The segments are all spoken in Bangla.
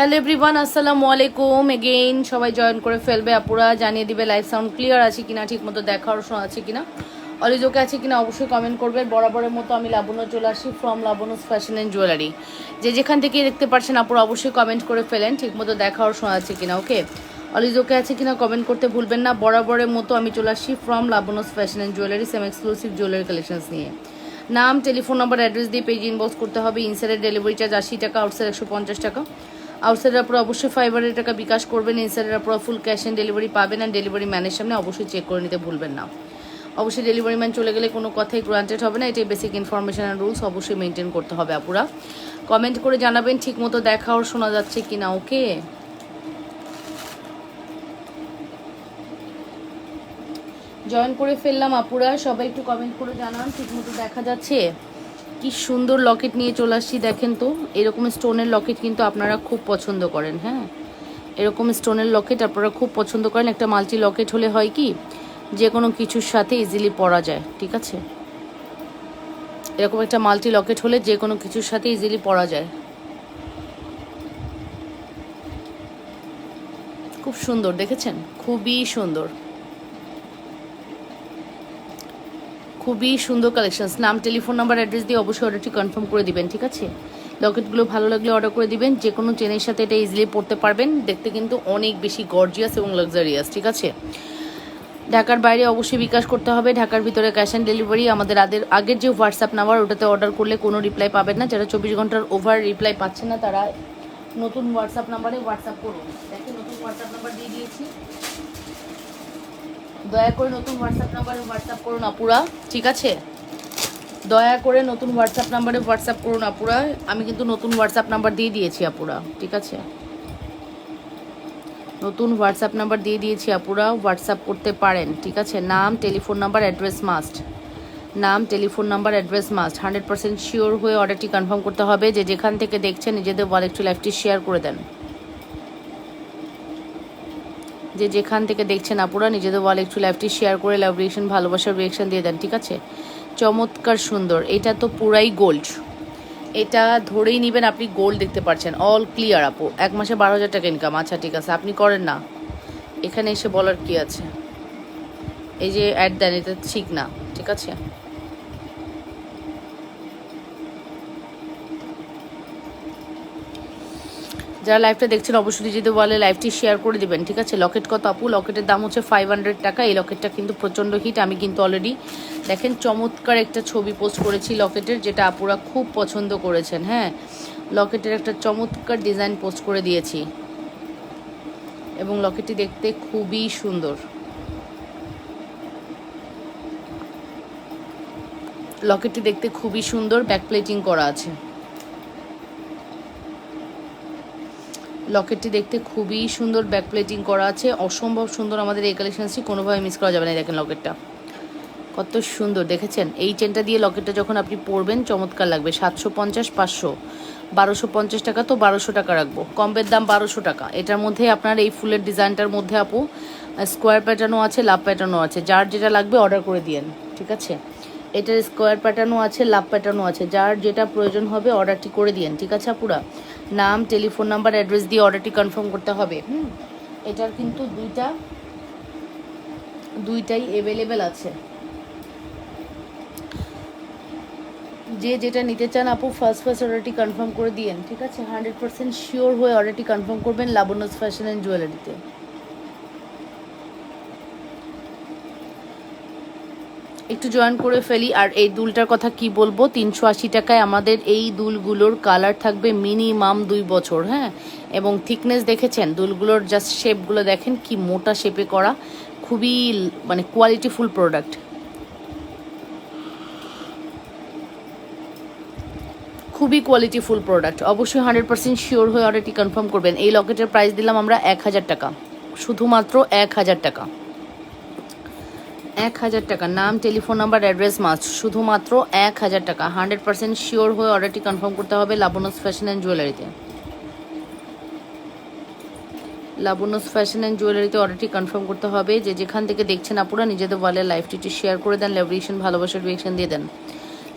হ্যালো এভরিওয়ান আসসালামু আলাইকুম এগেইন সবাই জয়েন করে ফেলবে আপুরা, জানিয়ে দিবে লাইভ সাউন্ড ক্লিয়ার আছে কিনা ঠিক মতো দেখার শোনা আছে কিনা। অলিজোকে আছে কিনা অবশ্যই কমেন্ট করবে। বরাবরের মতো আমি লাবণ্য চলে আসি from Labanya's fashion and jewellery যে যেখান থেকে দেখতে পারছেন আপুরা, অবশ্যই কমেন্ট করে ফেলেন ঠিক মতো দেখার শোনা আছে কিনা ওকে অলিজোকে আছে কিনা কমেন্ট করতে ভুলবেন না। বরাবরের মতো আমি চলে আসি from Labanya's fashion and jewellery same exclusive jewellery collections নিয়ে। নাম টেলিফোন নাম্বার অ্যাড্রেস দিয়ে পেজ ইনবক্স করতে হবে। ইনসাইডের ডেলিভারি চার্জ আশি টাকা আউটসাইড একশো পঞ্চাশ টাকা। আউটসাইডের উপর অবশ্যই ফাইবারের টাকা বিকাশ করবেন ইনসাইডের উপর ফুল ক্যাশ অন ডেলিভারি পাবেন আর ডেলিভারি ম্যানের সামনে অবশ্যই চেক করে নিতে ভুলবেন না। অবশ্যই ডেলিভারি ম্যান চলে গেলে কোনো কথাই গ্রান্টেড হবে না, এটাই বেসিক ইনফরমেশন অ্যান্ড রুলস অবশ্যই মেনটেন করতে হবে আপুরা। কমেন্ট করে জানাবেন ঠিক মতো দেখা ওর শোনা যাচ্ছে কি না ওকে জয়েন করে ফেললাম আপুরা, সবাই একটু কমেন্ট করে জানান ঠিক মতো দেখা যাচ্ছে। কি সুন্দর লকেট নিয়ে চলে আসছি, দেখেন তো। এরকম স্টোনের লকেট কিন্তু আপনারা খুব পছন্দ করেন হ্যাঁ? এরকম স্টোনের লকেট আপনারা খুব পছন্দ করেন। একটা মাল্টি লকেট হলে হয় কি যে কোনো কিছুর সাথে ইজিলি পরা যায়, ঠিক আছে? এরকম একটা মাল্টি লকেট হলে যে কোনো কিছুর সাথে ইজিলি পরা যায়। খুব সুন্দর, দেখেছেন? খুবই সুন্দর। খুবই সুন্দর কালেকশন নাম টেলিফোন নাম্বার অ্যাড্রেস দিয়ে অবশ্যই অর্ডারটি কনফার্ম করে দিবেন, ঠিক আছে? লকেটগুলো ভালো লাগলে অর্ডার করে দিবেন, যে কোনো চেনের সাথে এটা ইজিলি পড়তে পারবেন। দেখতে কিন্তু অনেক বেশি গর্জিয়াস এবং লাক্সারিয়াস ঠিক আছে? ঢাকার বাইরে অবশ্যই বিকাশ করতে হবে। ঢাকার ভিতরে ক্যাশ অন ডেলিভারি আমাদের আদের আগের যে হোয়াটসঅ্যাপ নাম্বার ওটাতে অর্ডার করলে কোনো রিপ্লাই পাবেন না। যারা চব্বিশ ঘণ্টার ওভার রিপ্লাই পাচ্ছে না, তারা নতুন হোয়াটসঅ্যাপ নাম্বারে হোয়াটসঅ্যাপ করুন। দেখে নতুন হোয়াটসঅ্যাপ নাম্বার দিয়ে দিয়েছি। দয়া করে নতুন হোয়াটসঅ্যাপ নাম্বারে হোয়াটসঅ্যাপ করুন আপুরা। ঠিক আছে? দয়া করে নতুন হোয়াটসঅ্যাপ নাম্বারে হোয়াটসঅ্যাপ করুন আপুরা। আমি কিন্তু নতুন হোয়াটসঅ্যাপ নাম্বার দিয়ে দিয়েছি আপুরা। ঠিক আছে? নতুন হোয়াটসঅ্যাপ নাম্বার দিয়ে দিয়েছি আপুরা। হোয়াটসঅ্যাপ করতে পারেন। ঠিক আছে? নাম টেলিফোন নাম্বার অ্যাড্রেস মাস্ট নাম telephone number address must hundred percent sure হয়ে অর্ডারটি কনফার্ম করতে হবে। যে যেখান থেকে দেখছেন, নিজেদের ওয়াল একটু লাইফটি শেয়ার করে দেন। যে যেখান থেকে দেখছেন আপুরা, নিজেদের ওয়াল একটু লাইভটি শেয়ার করে লাভ রিয়েকশন ভালোবাসার রিয়েকশন দিয়ে দেন, ঠিক আছে? চমৎকার সুন্দর, এটা তো পুরাই গোল্ড এটা ধরেই নেবেন আপনি গোল্ড দেখতে পাচ্ছেন অল ক্লিয়ার আপু। এক মাসে বারো হাজার টাকা ইনকাম আচ্ছা ঠিক আছে, আপনি করেন না। এখানে এসে বলার কি আছে? এই যে অ্যাড দেন, এটা ঠিক না, ঠিক আছে? যারা লাইভটা দেখছেন, অবশ্যই যদি বলে লাইভটি শেয়ার করে দিবেন, ঠিক আছে? লকেট কত আপু? লকেটের দাম হচ্ছে ফাইভ হান্ড্রেড টাকা। এই লকেটটা কিন্তু প্রচণ্ড হিট আমি কিন্তু অলরেডি দেখেন চমৎকার একটা ছবি পোস্ট করেছি লকেটের যেটা আপুরা খুব পছন্দ করেছেন হ্যাঁ? লকেটের একটা চমৎকার ডিজাইন পোস্ট করে দিয়েছি। এবং লকেটটি দেখতে খুবই সুন্দর। লকেটটি দেখতে খুবই সুন্দর ব্যাক প্লেটিং করা আছে। লকেটটি দেখতে খুবই সুন্দর ব্যাক প্লেটিং করা আছে। অসম্ভব সুন্দর আমাদের এই কালেকশনসটি কোনোভাবে মিস করা যাবে না দেখেন লকেটটা। কত সুন্দর, দেখেছেন? এই চেনটা দিয়ে লকেটটা যখন আপনি পরবেন, চমৎকার লাগবে। সাতশো পঞ্চাশ, পাঁচশো। বারোশো পঞ্চাশ টাকা, তো বারোশো টাকা রাখব। কম্পের দাম বারোশো টাকা। এটার মধ্যে আপনার এই ফুলের ডিজাইনটার মধ্যে আপু স্কোয়ার প্যাটার্নও আছে লাভ প্যাটার্নও আছে। যার যেটা লাগবে অর্ডার করে দিয়েন, ঠিক আছে? এটার স্কোয়ার প্যাটার্নও আছে লাভ প্যাটার্নও আছে। যার যেটা প্রয়োজন হবে অর্ডারটি করে দিয়েন, ঠিক আছে আপুরা? নাম, টেলিফোন নাম্বার, অ্যাড্রেস দিয়ে অর্ডারটি কনফার্ম করতে হবে। হুম? এটার কিন্তু দুইটা, দুইটাই অ্যাভেলেবেল আছে। যে যেটা নিতে চান আপু ফার্স্ট ফার্স্ট অর্ডারটি কনফার্ম করে দিয়েন, ঠিক আছে? হান্ড্রেড পার্সেন্ট শিওর হয়ে অর্ডারটি কনফার্ম করবেন লাবণ্যস ফ্যাশন অ্যান্ড জুয়েলারিতে একটু জয়েন করে ফেলি। আর এই দুলটার কথা কি বলব? তিনশো আশি টাকায় আমাদের এই দুলগুলোর কালার থাকবে মিনিমাম দুই বছর হ্যাঁ? এবং থিকনেস দেখেছেন? দুলগুলোর জাস্ট শেপগুলো দেখেন, কি মোটা শেপে করা। খুবই মানে কোয়ালিটিফুল প্রোডাক্ট খুবই কোয়ালিটিফুল প্রোডাক্ট অবশ্যই হান্ড্রেড পার্সেন্ট শিওর হয়ে অর্ডারটি কনফার্ম করবেন। এই লকেটের প্রাইস দিলাম আমরা এক হাজার টাকা। শুধুমাত্র এক হাজার টাকা। এক হাজার টাকা। নাম, টেলিফোন নাম্বার, অ্যাড্রেস মাস্ট শুধুমাত্র এক হাজার টাকা। হান্ড্রেড পার্সেন্ট শিওর হয়ে অর্ডারটি কনফার্ম করতে হবে লাবণস ফ্যাশন অ্যান্ড জুয়েলারিতে। লাবণস ফ্যাশন অ্যান্ড জুয়েলারিতে অর্ডারটি কনফার্ম করতে হবে। যে যেখান থেকে দেখছেন আপুরা, নিজেদের ওয়ালের লাইফটি শেয়ার করে দেন লেভারেশন ভালোবাসার রিয়েকশন দিয়ে দেন।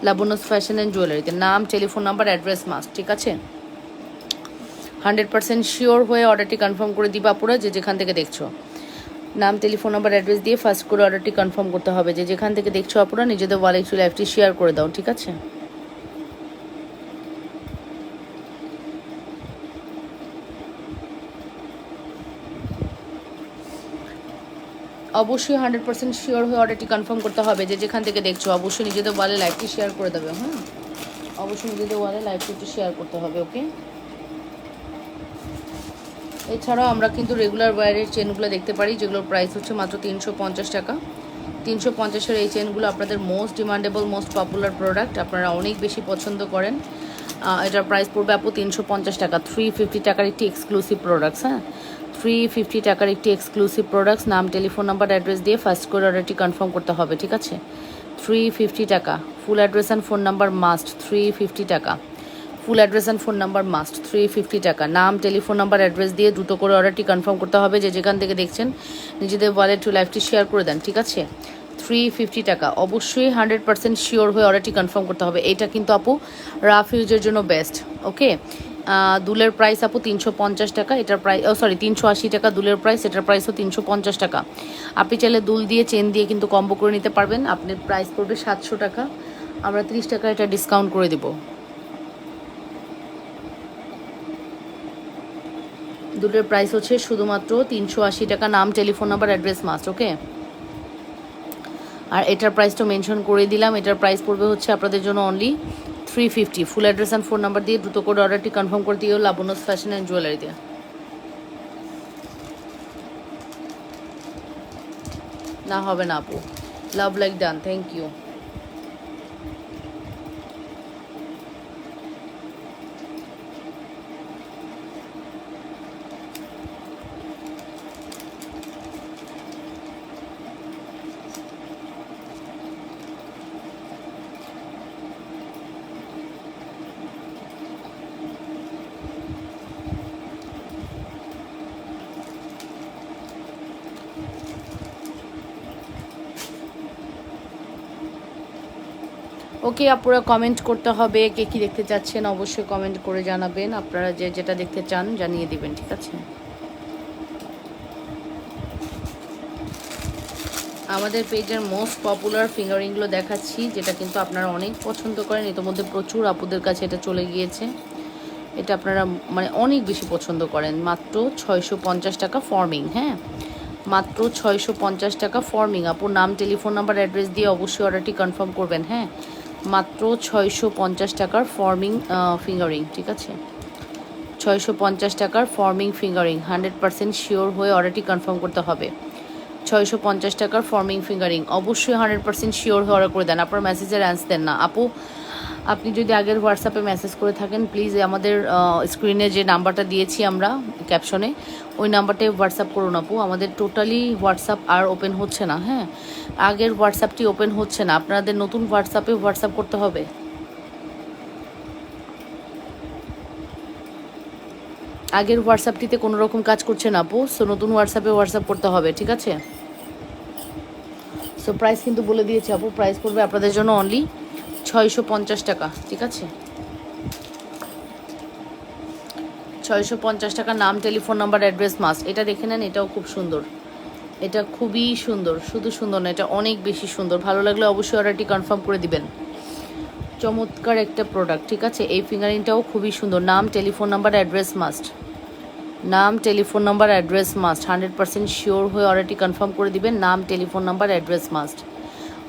লাবণস ফ্যাশন অ্যান্ড জুয়েলারিতে। নাম, টেলিফোন নাম্বার, অ্যাড্রেস মাস্ট ঠিক আছে? হান্ড্রেড পার্সেন্ট শিওর হয়ে অর্ডারটি কনফার্ম করে দিবা পুরো যে যেখান থেকে দেখছ। নাম টেলিফোন নাম্বার অ্যাড্রেস দিয়ে ফার্স্ট করে অর্ডারটি কনফার্ম করতে হবে যে যেখান থেকে দেখছ আপুরা নিজেদের ওয়ালে একটু লাইভটি শেয়ার করে দাও, ঠিক আছে? অবশ্যই হান্ড্রেড পার্সেন্ট শিওর হয়ে অর্ডারটি কনফার্ম করতে হবে যে যেখান থেকে দেখছ, অবশ্যই নিজেদের ওয়ালে লাইভটি শেয়ার করে দেবে হ্যাঁ? অবশ্যই নিজেদের ওয়ালে লাইভটি একটু শেয়ার করতে হবে ওকে এছাড়াও আমরা কিন্তু রেগুলার ওয়ারের চেনগুলো দেখতে পারি, যেগুলোর প্রাইস হচ্ছে মাত্র তিনশো পঞ্চাশ টাকা। তিনশো পঞ্চাশের এই চেনগুলো আপনাদের most demandable most popular product আপনারা অনেক বেশি পছন্দ করেন। এটার প্রাইস পড়বে আপু তিনশো পঞ্চাশ টাকা। থ্রি ফিফটি টাকার একটি এক্সক্লুসিভ প্রোডাক্টস হ্যাঁ? থ্রি ফিফটি টাকার একটি এক্সক্লুসিভ প্রোডাক্টস নাম টেলিফোন নাম্বার অ্যাড্রেস দিয়ে ফার্স্ট করে অর্ডারটি কনফার্ম করতে হবে, ঠিক আছে? থ্রি ফিফটি টাকা। Full address and phone number must three fifty টাকা। Full address and phone number must three fifty টাকা। নাম টেলিফোন নাম্বার অ্যাড্রেস দিয়ে দ্রুত করে অর্ডারটি কনফার্ম করতে হবে যে যেখান থেকে দেখছেন নিজেদের ওয়ালেট টু লাইফটি শেয়ার করে দেন, ঠিক আছে? থ্রি ফিফটি টাকা। অবশ্যই হান্ড্রেড পার্সেন্ট শিওর হয়ে অর্ডারটি কনফার্ম করতে হবে। এটা কিন্তু আপু রাফ ইউজের জন্য বেস্ট ওকে দুলের প্রাইস আপু তিনশো পঞ্চাশ টাকা। এটার প্রাইস ও সরি তিনশো আশি টাকা দুলের প্রাইস এটার প্রাইসও তিনশো পঞ্চাশ টাকা। আপনি চাইলে দুল দিয়ে চেন দিয়ে কিন্তু কম্বো করে নিতে পারবেন। আপনার প্রাইস পড়বে সাতশো টাকা। আমরা তিরিশ টাকা এটা ডিসকাউন্ট করে দেবো। দুটোর প্রাইস হচ্ছে শুধুমাত্র তিনশো আশি টাকা। নাম telephone number address must okay আর এটার প্রাইসটা মেনশন করে দিলাম। এটার প্রাইস পড়বে হচ্ছে আপনাদের জন্য only three fifty full address and phone number দিয়ে দ্রুত করে অর্ডারটি কনফার্ম করে দিও, লাবণ্য ফ্যাশন অ্যান্ড জুয়েলারি দিয়ে। না হবে না আপু। Love like done thank you okay আপনারা কমেন্ট করতে হবে, কে কী দেখতে চাচ্ছেন অবশ্যই কমেন্ট করে জানাবেন। আপনারা যে যেটা দেখতে চান জানিয়ে দিবেন, ঠিক আছে? আমাদের পেজের মোস্ট পপুলার ফিঙ্গারিংগুলো দেখাচ্ছি, যেটা কিন্তু আপনারা অনেক পছন্দ করেন। ইতিমধ্যে প্রচুর আপুদের কাছে এটা চলে গিয়েছে। এটা আপনারা মানে অনেক বেশি পছন্দ করেন। মাত্র ছয়শো পঞ্চাশ টাকা ফর্মিং হ্যাঁ? মাত্র ছয়শো পঞ্চাশ টাকা ফর্মিং আপুর নাম টেলিফোন নাম্বার অ্যাড্রেস দিয়ে অবশ্যই অর্ডারটি কনফার্ম করবেন হ্যাঁ? মাত্র ছয়শো পঞ্চাশ টাকার ফর্মিং ফিঙ্গারিং ঠিক আছে? ছয়শো পঞ্চাশ টাকার forming finger ring hundred percent sure হয়ে অর্ডারটি কনফার্ম করতে হবে। ছয়শো পঞ্চাশ টাকার ফর্মিং ফিঙ্গারিং অবশ্যই হান্ড্রেড পার্সেন্ট শিওর হয়ে অর্ডার করে দেন। আপনার মেসেজের অ্যান্স দেন না। আপু আপনি যদি আগের হোয়াটসঅ্যাপে মেসেজ করে থাকেন প্লিজ আমাদের স্ক্রিনে যে নাম্বারটা দিয়েছি আমরা ক্যাপশনে ওই নাম্বারটায় হোয়াটসঅ্যাপ করুন আপু। আমাদের টোটালি হোয়াটসঅ্যাপ আর ওপেন হচ্ছে না হ্যাঁ? আগের হোয়াটসঅ্যাপটি ওপেন হচ্ছে না। আপনাদের নতুন হোয়াটসঅ্যাপে হোয়াটসঅ্যাপ করতে হবে। আগের হোয়াটসঅ্যাপটিতে কোনো রকম কাজ করছে না আপু। সো নতুন হোয়াটসঅ্যাপে হোয়াটসঅ্যাপ করতে হবে, ঠিক আছে? সো প্রাইস কিন্তু বলে দিয়েছে আপু। প্রাইস পড়বে আপনাদের জন্য অনলি ছয়শো পঞ্চাশ টাকা, ঠিক আছে? ছয়শো পঞ্চাশ টাকা নাম, টেলিফোন নাম্বার, অ্যাড্রেস মাস্ট। এটা দেখে নেন, এটাও খুব সুন্দর। এটা খুবই সুন্দর, শুধু সুন্দর না, এটা অনেক বেশি সুন্দর। ভালো লাগলে অবশ্যই অর্ডারটি কনফার্ম করে দিবেন। চমৎকার একটা প্রোডাক্ট ঠিক আছে? এই ফিঙ্গারিংটাও খুবই সুন্দর। নাম, টেলিফোন নাম্বার, অ্যাড্রেস মাস্ট। নাম, telephone number, address must. Hundred percent sure হয়ে অর্ডারটি কনফার্ম করে দিবেন। নাম, টেলিফোন নাম্বার, অ্যাড্রেস মাস্ট।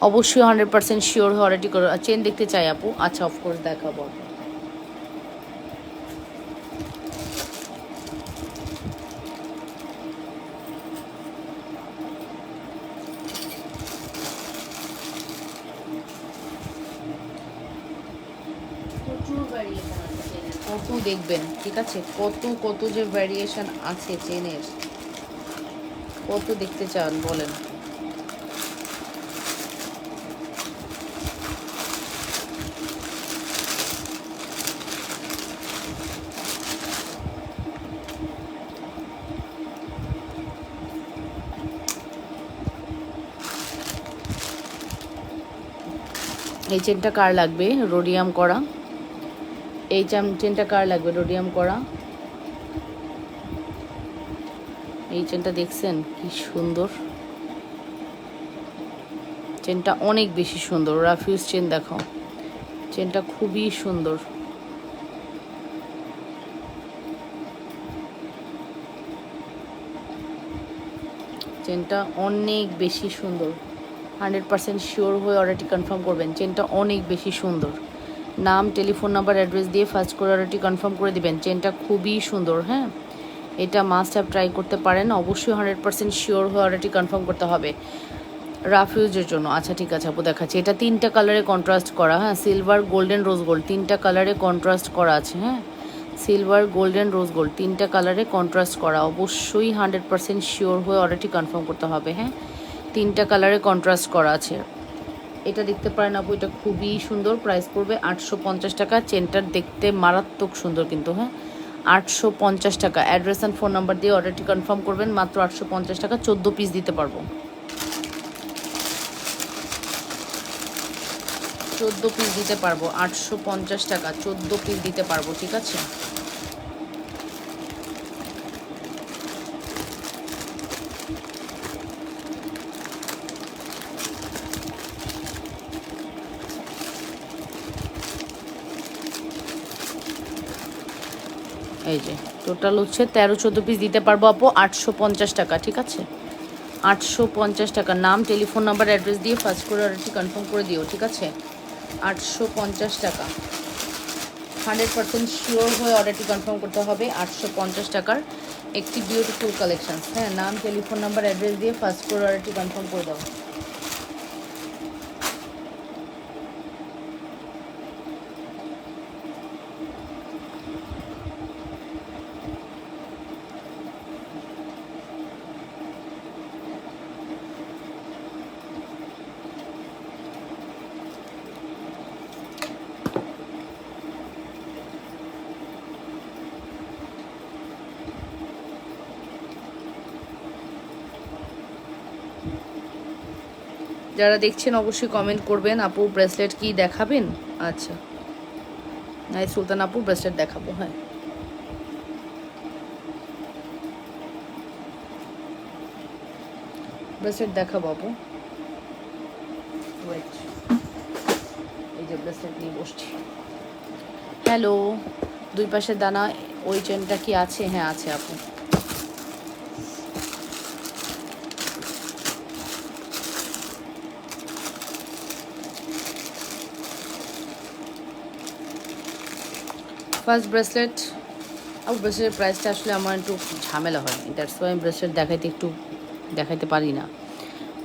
অবশ্যই হান্ড্রেড পার্সেন্ট শিওর অর্ডারটি করে চেন দেখতে চাই আপু। আচ্ছা অফকোর্স দেখাবো কত দেখবেন, ঠিক আছে? কত কত যে ভ্যারিয়েশন আছে চেনের কত দেখতে চান, বলেন। এই চেনটা কার লাগবে? রোডিয়াম করা। এই চাম চেনটা কার লাগবে? রোডিয়াম করা। এই চেনটা দেখছেন? কি সুন্দর। চেনটা অনেক বেশি সুন্দর। রাফিউজ চেন দেখো চেনটা খুবই সুন্দর। চেনটা অনেক বেশি সুন্দর। হান্ড্রেড পার্সেন্ট শিওর হয়ে অর্ডারটি কনফার্ম করবেন। চেনটা অনেক বেশি সুন্দর। নাম, টেলিফোন নাম্বার, অ্যাড্রেস দিয়ে ফার্স্ট করে অর্ডারটি কনফার্ম করে দিবেন। চেনটা খুবই সুন্দর হ্যাঁ? এটা মাস্ট অ্যাপ ট্রাই করতে পারেন। অবশ্যই হান্ড্রেড পার্সেন্ট শিওর হয়ে অর্ডারটি কনফার্ম করতে হবে। রাফিউজের জন্য। আচ্ছা ঠিক আছে, আপু, দেখাচ্ছি। এটা তিনটা কালারে কন্ট্রাস্ট করা হ্যাঁ? সিলভার গোল্ডেন রোজ গোল্ড তিনটা কালারে কন্ট্রাস্ট করা আছে হ্যাঁ? সিলভার গোল্ডেন রোজ গোল্ড তিনটা কালারে কন্ট্রাস্ট করা। অবশ্যই হান্ড্রেড পার্সেন্ট শিওর হয়ে অর্ডারটি কনফার্ম করতে হবে হ্যাঁ? তিনটা কালারে কন্ট্রাস্ট করা আছে। এটা দেখতে পারেন আপু, এটা খুবই সুন্দর প্রাইস পড়বে আটশো পঞ্চাশ টাকা। চেনটার দেখতে মারাত্মক সুন্দর কিন্তু হ্যাঁ? আটশো পঞ্চাশ টাকা। অ্যাড্রেস অ্যান্ড ফোন নাম্বার দিয়ে অর্ডারটি কনফার্ম করবেন, মাত্র আটশো পঞ্চাশ টাকা, চোদ্দ পিস দিতে পারব। চোদ্দ পিস দিতে পারব, আটশো পঞ্চাশ টাকা, চোদ্দ পিস দিতে পারব, ঠিক আছে? এই যে টোটাল হচ্ছে তেরো চোদ্দ পিস দিতে পারব আপু, আটশো পঞ্চাশ টাকা, ঠিক আছে? আটশো পঞ্চাশ টাকা নাম টেলিফোন নাম্বার অ্যাড্রেস দিয়ে ফার্স্ট করে অর্ডারটি কনফার্ম করে দিও, ঠিক আছে? আটশো পঞ্চাশ টাকা। হান্ড্রেড পার্সেন্ট শিওর হয়ে অর্ডারটি কনফার্ম করতে হবে, আটশো পঞ্চাশ টাকার একটি বিউটিফুল কালেকশন হ্যাঁ নাম টেলিফোন নাম্বার অ্যাড্রেস দিয়ে ফার্স্ট করে অর্ডারটি কনফার্ম করে দাও। যারা দেখছেন, অবশ্যই কমেন্ট করবেন। আপু ব্রেসলেট কি দেখাবেন? আচ্ছা। নাই সুলতান আপু ব্রেসলেট দেখাবো হ্যাঁ। ব্রেসলেট দেখাবো আপু। এই যে ব্রেসলেট নিয়ে বসছি। হ্যালো দুই পাশে দানা, ওই চেনটা কি আছে? হ্যাঁ আছে আপু। ফার্স্ট ব্রেসলেট আর ব্রেসলেটের প্রাইসটা আসলে আমার একটু ঝামেলা হয়। দ্যাটস ওয়াই ব্রেসলেট দেখাইতে একটু দেখাইতে পারি না।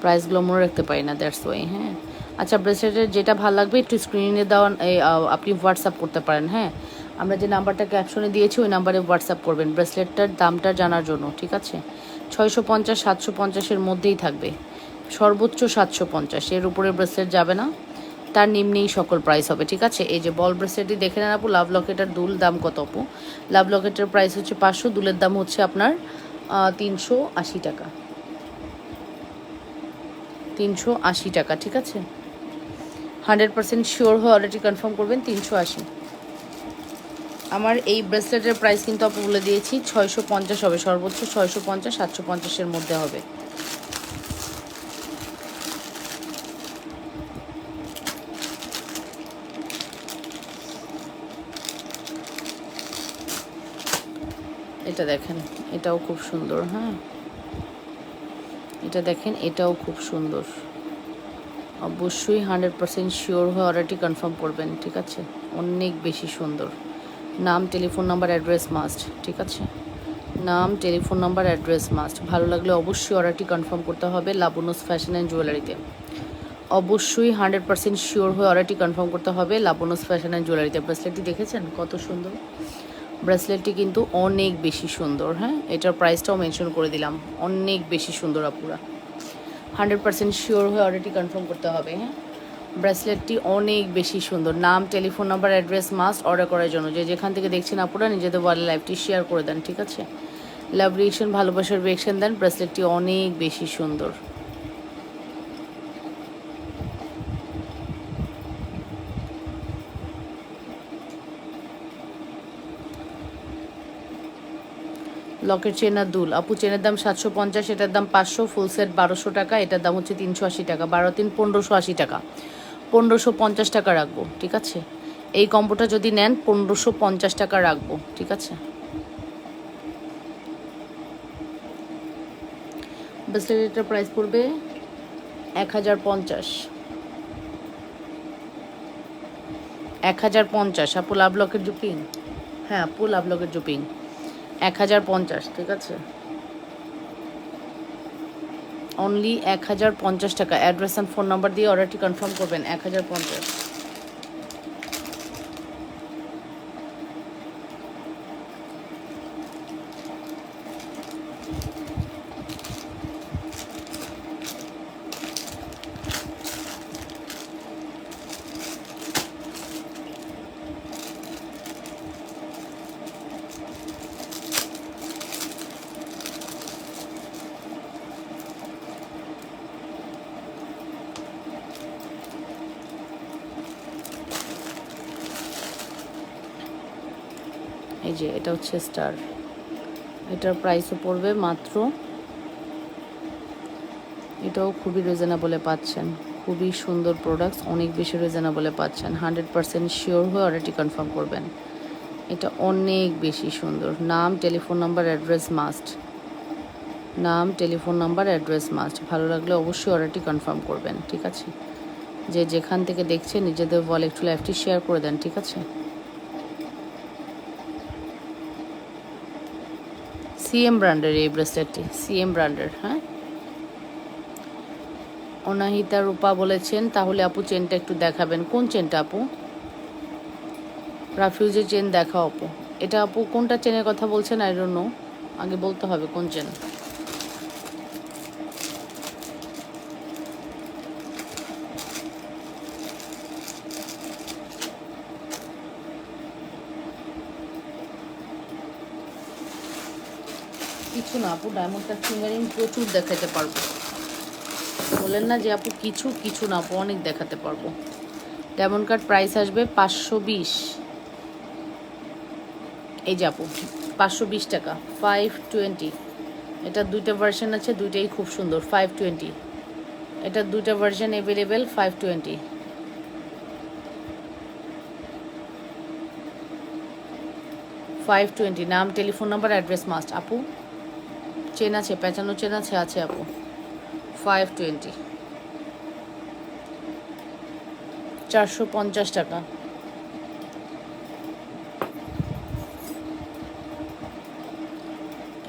প্রাইসগুলো মনে রাখতে পারি না দ্যাটস ওয়াই হ্যাঁ। আচ্ছা ব্রেসলেটের যেটা ভালো লাগবে একটু স্ক্রিনে দেওয়া এই, আপনি হোয়াটসঅ্যাপ করতে পারেন হ্যাঁ। আমরা যে নাম্বারটা ক্যাপশনে দিয়েছি ওই নাম্বারে হোয়াটসঅ্যাপ করবেন। ব্রেসলেটটার দামটা জানার জন্য ঠিক আছে? ছয়শো পঞ্চাশ সাতশো পঞ্চাশের মধ্যেই থাকবে। সর্বোচ্চ সাতশো পঞ্চাশ এর উপরে ব্রেসলেট যাবে না। তার নিম্নেই সকল প্রাইস হবে, ঠিক আছে? এই যে বল ব্রেসলেটটি দেখে নেন আপু লাভ লকেটের দুল দাম কত আপু? লাভ লকেটের প্রাইস হচ্ছে পাঁচশো, দুলের দাম হচ্ছে আপনার তিনশো আশি টাকা। তিনশো আশি টাকা, ঠিক আছে? হান্ড্রেড পার্সেন্ট শিওর হয়ে অলরেডি কনফার্ম করবেন তিনশো আশি। আমার এই ব্রেসলেটের প্রাইস কিন্তু আপু বলে দিয়েছি, ছয়শো পঞ্চাশ হবে, সর্বোচ্চ ছয়শো পঞ্চাশ, সাতশো পঞ্চাশের মধ্যে হবে। এটা দেখেন, এটাও খুব সুন্দর হ্যাঁ? এটা দেখেন, এটাও খুব সুন্দর। অবশ্যই হান্ড্রেড পারসেন্ট শিওর হয়ে অর্ডারটি কনফার্ম করবেন, ঠিক আছে? অনেক বেশি সুন্দর। নাম টেলিফোন নাম্বার অ্যাড্রেস মাস্ট ঠিক আছে? নাম টেলিফোন নাম্বার অ্যাড্রেস মাস্ট ভালো লাগলে অবশ্যই অর্ডারটি কনফার্ম করতে হবে লাবনুস ফ্যাশন অ্যান্ড জুয়েলারিতে অবশ্যই হান্ড্রেড পার্সেন্ট শিওর হয়ে অর্ডারটি কনফার্ম করতে হবে লাবনুস ফ্যাশন অ্যান্ড জুয়েলারিতে ব্রেসলেটটি দেখেছেন? কত সুন্দর। ব্রেসলেটটি কিন্তু অনেক বেশি সুন্দর হ্যাঁ? এটার প্রাইসটাও মেনশন করে দিলাম। অনেক বেশি সুন্দর আপুরা। হান্ড্রেড পার্সেন্ট শিওর হয়ে অর্ডারটি কনফার্ম করতে হবে হ্যাঁ? ব্রেসলেটটি অনেক বেশি সুন্দর। নাম telephone number address must order করার জন্য। যে যেখান থেকে দেখছেন আপুরা, নিজেদের ওয়ালে লাইভটি শেয়ার করে দেন, ঠিক আছে? লাভ রিয়েকশন ভালোবাসার রিয়েকশন দেন, ব্রেসলেটটি অনেক বেশি সুন্দর। লকের চেন আর দুল। আপু, চেনের দাম সাতশো পঞ্চাশ, এটার দাম পাঁচশো, ফুল সেট বারোশো টাকা, এটার দাম হচ্ছে তিনশো আশি টাকা। বারো তিন, পনেরোশো আশি টাকা। পনেরোশো পঞ্চাশ টাকা রাখব, ঠিক আছে? এই কম্বোটা যদি নেন, পনেরোশো পঞ্চাশ টাকা রাখব, ঠিক আছে? ব্রেসলেটের প্রাইস পড়বে এক হাজার পঞ্চাশ। এক হাজার পঞ্চাশ। আপু লাভ লকের জুপিং হ্যাঁ আপু লাভ লকের জুপিং এক হাজার পঞ্চাশ, ঠিক আছে? অনলি এক হাজার পঞ্চাশ টাকা। অ্যাড্রেস অ্যান্ড ফোন নাম্বার দিয়ে অর্ডারটি কনফার্ম করবেন, এক হাজার পঞ্চাশ। যে এটা হচ্ছে স্টার। এটার প্রাইসও পড়বে মাত্র। এটাও খুবই রিজনেবলে পাচ্ছেন। খুবই সুন্দর প্রোডাক্টস অনেক বেশি রিজনেবলে পাচ্ছেন। হান্ড্রেড পারসেন্ট শিওর হয়ে অর্ডারটি কনফার্ম করবেন। এটা অনেক বেশি সুন্দর। নাম টেলিফোন নাম্বার অ্যাড্রেস মাস্ট নাম টেলিফোন নাম্বার অ্যাড্রেস মাস্ট ভালো লাগলে অবশ্যই অর্ডারটি কনফার্ম করবেন, ঠিক আছে? যে যেখান থেকে দেখছে, নিজেদের একটু লাইফটি শেয়ার করে দেন, ঠিক আছে? সিএম ব্র্যান্ডের এই ব্রেসলেটটি সিএম ব্র্যান্ডের হ্যাঁ? অনাহিতা রূপা বলেছেন, তাহলে আপু চেনটা একটু দেখাবেন। কোন চেনটা আপু? রাফিউজের চেন দেখাও আপু। এটা আপু কোনটা চেনের কথা বলছেন? আই নো আগে বলতে হবে কোন চেন কিছু না আপু ডায়মন্ডটা ফিঙ্গারিং প্রচুর দেখাতে পারব। বলেন না যে আপু কিছু কিছু না আপু, অনেক দেখাতে পারব। ডায়মন্ড কার্ড প্রাইস আসবে পাঁচশো বিশ। এই যে আপু, পাঁচশো বিশ টাকা ফাইভ টোয়েন্টি এটা দুইটা ভার্সন আছে, দুইটাই খুব সুন্দর ফাইভ টোয়েন্টি এটা দুইটা version available five twenty five twenty নাম টেলিফোন নাম্বার অ্যাড্রেস মাস্ট আপু চেন আছে, পেঁচানো চেন আছে আছে আপু। ফাইভ টোয়েন্টি চারশো পঞ্চাশ টাকা।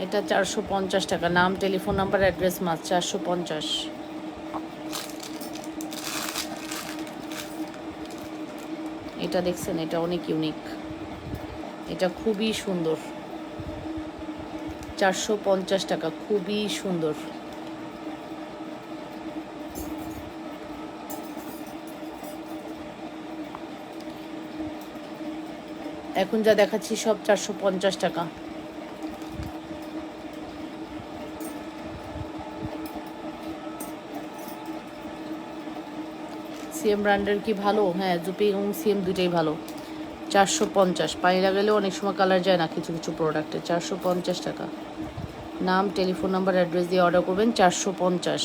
এটা চারশো পঞ্চাশ টাকা। নাম, টেলিফোন নাম্বার, অ্যাড্রেস মাছ, চারশো পঞ্চাশ। এটা দেখছেন, এটা অনেক ইউনিক এটা খুবই সুন্দর। চারশো পঞ্চাশ টাকা, খুবই সুন্দর। এখন যা দেখাচ্ছি সব চারশো পঞ্চাশ টাকা। সিএম ব্র্যান্ডের কি ভালো? হ্যাঁ জুপি এবং সিএম দুটোই ভালো। চারশো পঞ্চাশ। পানি লাগালেও অনেক সময় কালার যায় না কিছু কিছু প্রোডাক্টে চারশো পঞ্চাশ টাকা। নাম টেলিফোন নাম্বার অ্যাড্রেস দিয়ে অর্ডার করবেন, চারশো পঞ্চাশ।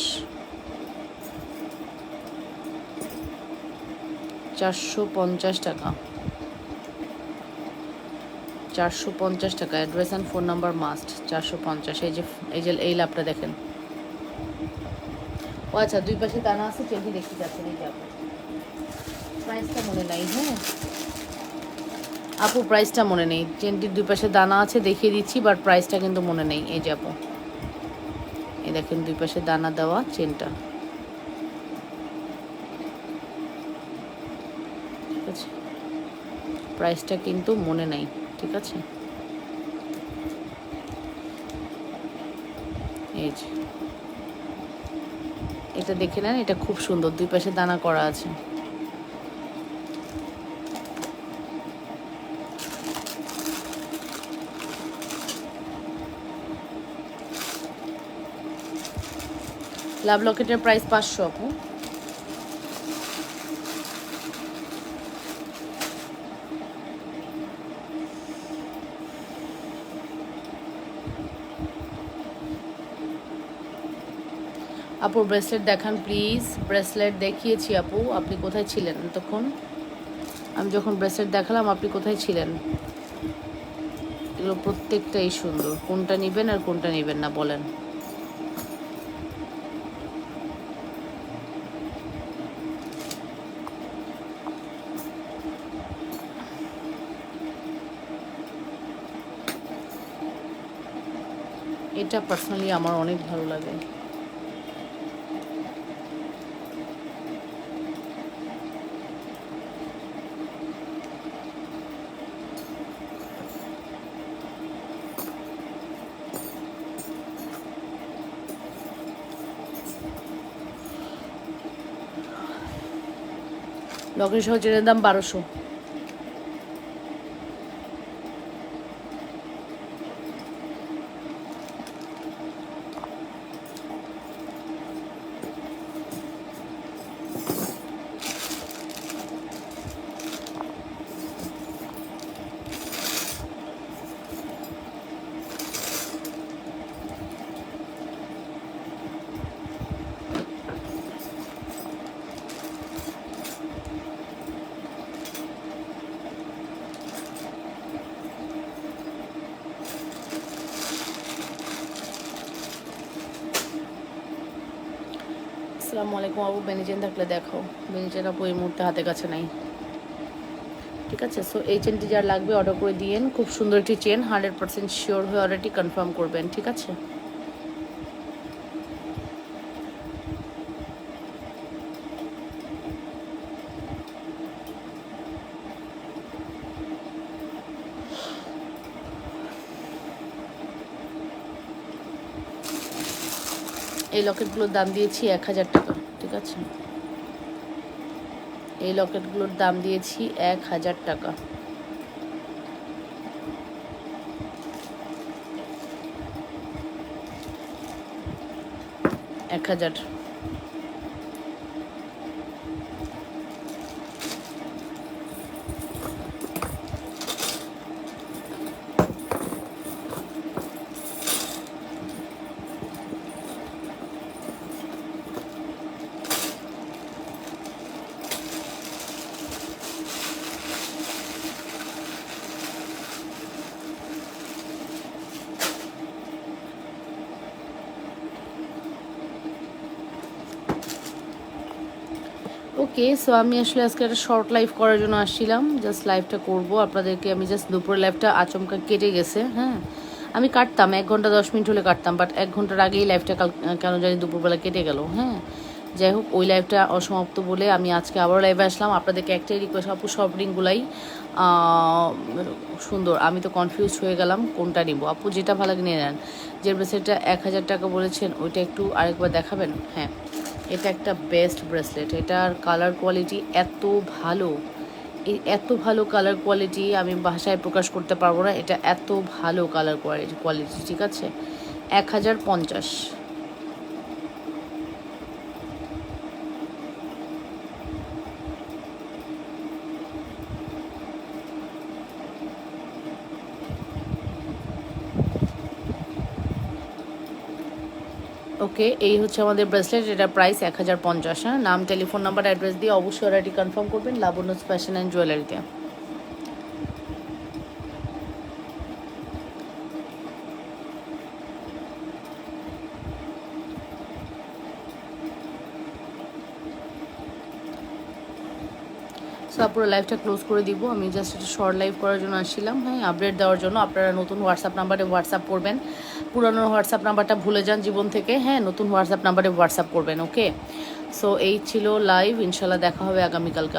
চারশো পঞ্চাশ টাকা। চারশো পঞ্চাশ টাকা। Address and phone number must চারশো পঞ্চাশ। এই যে এই যে, এই লাভটা দেখেন। ও আচ্ছা দুই পাশে দানা আছে চেনটি দেখতে যাচ্ছেন, এই যে প্রাইসটা মনে নাই হ্যাঁ? আপু প্রাইসটা মনে নেই। চেনটির দুই পাশে দানা আছে, দেখিয়ে দিচ্ছি বাট প্রাইসটা কিন্তু মনে নেই। এই যে আপু। এই দেখেন, দুই পাশে দানা দেওয়া চেনটা ঠিক আছে? প্রাইসটা কিন্তু মনে নেই, ঠিক আছে? এই যে। এটা দেখে নেন, এটা খুব সুন্দর। দুই পাশে দানা করা আছে। লাভ লকেটের প্রাইস পাঁচশো আপু আপু ব্রেসলেট দেখান প্লিজ ব্রেসলেট দেখিয়েছি আপু, আপনি কোথায় ছিলেন তখন আমি যখন ব্রেসলেট দেখালাম, আপনি কোথায় ছিলেন? এগুলো প্রত্যেকটাই সুন্দর। কোনটা নেবেন আর কোনটা নেবেন না, বলেন। এটা পার্সোনালি আমার অনেক ভালো লাগে। লকের সহ চেনের দাম বারোশো। আসসালামু আলাইকুম আপু বেনিজেন থাকলে দেখো। বেনিজেন আপু এই মুহূর্তে হাতে কাছে নাই। ঠিক আছে? সো এই চেনটি যার লাগবে অর্ডার করে দিয়েন। খুব সুন্দর একটি চেন হান্ড্রেড পার্সেন্ট শিওর হয়ে অলরেডি কনফার্ম করবেন, ঠিক আছে? এই লকেটগুলোর দাম দিয়েছি এক হাজার টাকা, ঠিক আছে? এই লকেটগুলোর দাম দিয়েছি এক হাজার টাকা। এক হাজার। ওকে সো আমি আসলে আজকে একটা শর্ট লাইভ করার জন্য আসছিলাম। জাস্ট লাইভটা করব। আপনাদেরকে আমি জাস্ট দুপুরের লাইভটা আচমকা কেটে গেছে হ্যাঁ? আমি কাটতাম, এক ঘণ্টা দশ মিনিট হলে কাটতাম বাট এক ঘণ্টার আগেই লাইভটা কাল কেন জানি দুপুরবেলা কেটে গেল হ্যাঁ? যাই হোক, ওই লাইভটা অসমাপ্ত বলে আমি আজকে আবারও লাইভে আসলাম। আপনাদেরকে একটাই রিকোয়েস্ট আপু, সব রিংগুলাই সুন্দর। আমি তো কনফিউজ হয়ে গেলাম, কোনটা নিব? আপু, যেটা ভালো নিয়ে নেন। যে ব্রেসলেটটা এক হাজার টাকা বলেছেন, ওইটা একটু আরেকবার দেখাবেন? হ্যাঁ। এটা একটা বেস্ট ব্রেসলেট এটার কালার কোয়ালিটি এত ভালো। এত ভালো কালার কোয়ালিটি আমি ভাষায় প্রকাশ করতে পারব না। এটা এত ভালো কালার কোয়ালিটি কোয়ালিটি ঠিক আছে? এক হাজার পঞ্চাশ। ওকে, এই হচ্ছে আমাদের ব্রেসলেট এটার প্রাইস এক হাজার পঞ্চাশ হ্যাঁ? নাম টেলিফোন নাম্বার অ্যাড্রেস দিয়ে অবশ্যই অর্ডারটি কনফার্ম করবেন, লাবণ্য ফ্যাশন অ্যান্ড জুয়েলারিতে সো পুরো লাইভটা ক্লোজ করে দিব। আমি জাস্ট একটা শর্ট লাইভ করার জন্য আসছিলাম। হ্যাঁ আপডেট দেওয়ার জন্য আপনারা নতুন হোয়াটসঅ্যাপ নাম্বারে হোয়াটসঅ্যাপ করবেন। পুরানো হোয়াটসঅ্যাপ নাম্বারটা ভুলে যান জীবন থেকে। হ্যাঁ নতুন হোয়াটসঅ্যাপ নাম্বারে হোয়াটসঅ্যাপ করবেন ওকে সো এই ছিল লাইভ ইনশাল্লাহ দেখা হবে আগামীকালকে।